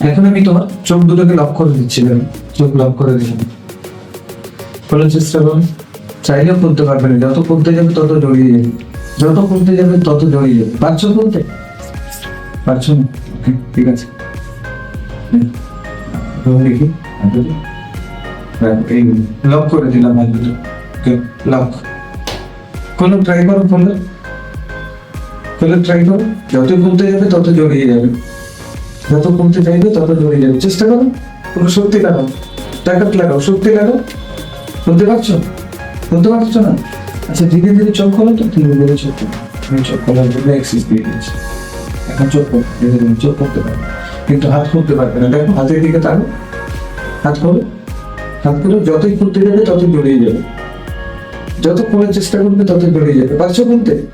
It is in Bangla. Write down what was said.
এখন আমি তোমার চোখ দুটোকে লক করে দিচ্ছি চোখ লক করে দিলাম। খোলার চেষ্টা করুন চাইলেও খুলতে পারবে না। যত খুলতে যাবে তত জড়িয়ে যাবে। যত খুলতে যাবে তত জড়িয়ে যাবে। পারছ খুলতে? পারছ না? ঠিক আছে। রুম দেখি। হ্যাঁ, এই লক করে দিলাম হাত দুটো। লক খোলো ট্রাই করো খোলো। খোলো ট্রাই করো। যত খুলতে যাবে তত জড়িয়ে যাবে। যত কমতে চাইবে তত জড়িয়ে যাবে। চেষ্টা করো। পুরো শক্তি লাগাও। টাকাত লাগাও। শক্তি লাগাও। বলতে পারছ? বলতে পারছ না? আচ্ছা ধীরে ধীরে চোখ খোলো তো। ধীরে ধীরে চোখ আমি চোখ খোলার জন্য এক্সিস দিয়ে দিয়েছি। এখন চোখ খোলো। ধীরে ধীরে চোখ করতে পারবে। কিন্তু হাত খুলতে পারবে না। দেখো, হাতের দিকে তাকো হাত খোলো। হাত খোলো। যতই খুলতে যাবে ততই জড়িয়ে যাবে। যত খোলার চেষ্টা করবে ততই জড়িয়ে যাবে। পারছ খুলতে?